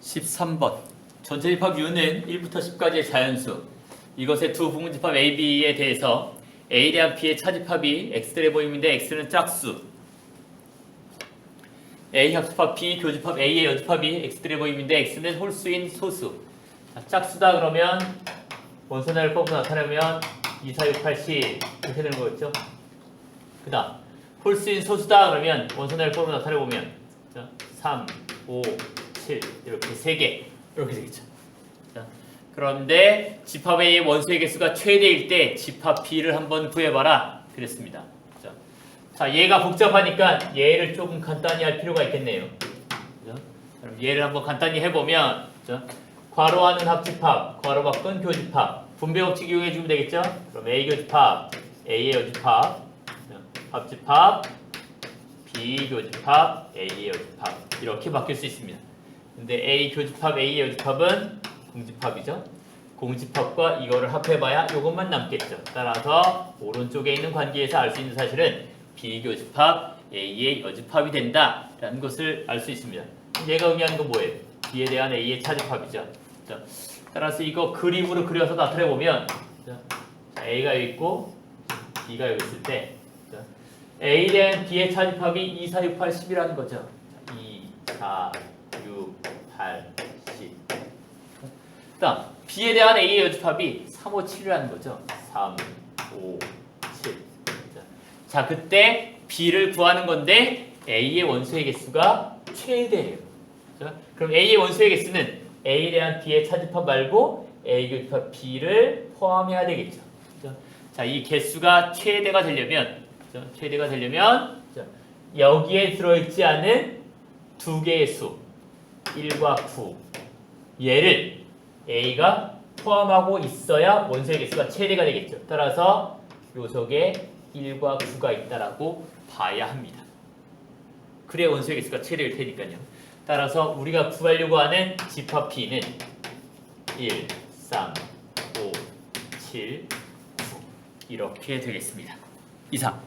13번. 전체 집합 U는 1부터 10까지의 자연수. 이것의 두 부분 집합 A, B에 대해서 A 대한 B의 차집합이 X들의 보임인데 X는 짝수. A 합집합 B 교집합 A의 여집합이 X들의 보임인데 X는 홀수인 소수. 자, 짝수다 그러면 원소나를 뽑고 나타내면 2, 4, 6, 8, 10 이렇게 되는 거겠죠? 그 다음 홀수인 소수다 그러면 원소나를 뽑고 나타내보면 자, 3, 5, 7 이렇게 세 개 이렇게 되겠죠. 자, 그런데 집합 A의 원소의 개수가 최대일 때 집합 B를 한번 구해봐라 그랬습니다. 자, 자 얘가 복잡하니까 얘를 조금 간단히 할 필요가 있겠네요. 자, 그럼 얘를 한번 간단히 해보면 자, 괄호하는 합집합, 괄호 바꾼 교집합 분배 법칙 이용해 주면 되겠죠? 그럼 A 교집합, A의 여집합, 자, 합집합, B 교집합, A의 여집합 이렇게 바뀔 수 있습니다. 근데 A 교집합, A의 여집합은 공집합이죠. 공집합과 이거를 합해봐야 이것만 남겠죠. 따라서 오른쪽에 있는 관계에서 알 수 있는 사실은 B 교집합, A의 여집합이 된다라는 것을 알 수 있습니다. 얘가 의미하는 건 뭐예요? B에 대한 A의 차집합이죠. 자, 따라서 이거 그림으로 그려서 나타내 보면 자, A가 있고 B가 여기 있을 때 자, A에 대한 B의 차집합이 2, 4, 6, 8, 10이라는 거죠. 자, 2, 4, 6, 8, 10. 그다음 B에 대한 A의 여집합이 3, 5, 7이라는 거죠. 3, 5, 7. 자, 자, 그때 B를 구하는 건데 A의 원소의 개수가 최대예요. 자, 그럼 A의 원소의 개수는 A에 대한 B의 차집합 말고 A 교집합 B를 포함해야 되겠죠. 자, 자, 이 개수가 최대가 되려면 자, 최대가 되려면 자, 여기에 들어있지 않은 두 개의 수 1과 9 얘를 A가 포함하고 있어야 원소의 개수가 최대가 되겠죠. 따라서 요 속에 1과 9가 있다라고 봐야 합니다. 그래야 원소의 개수가 최대일 테니까요. 따라서 우리가 구하려고 하는 집합 B는 1, 3, 5, 7, 9 이렇게 되겠습니다. 이상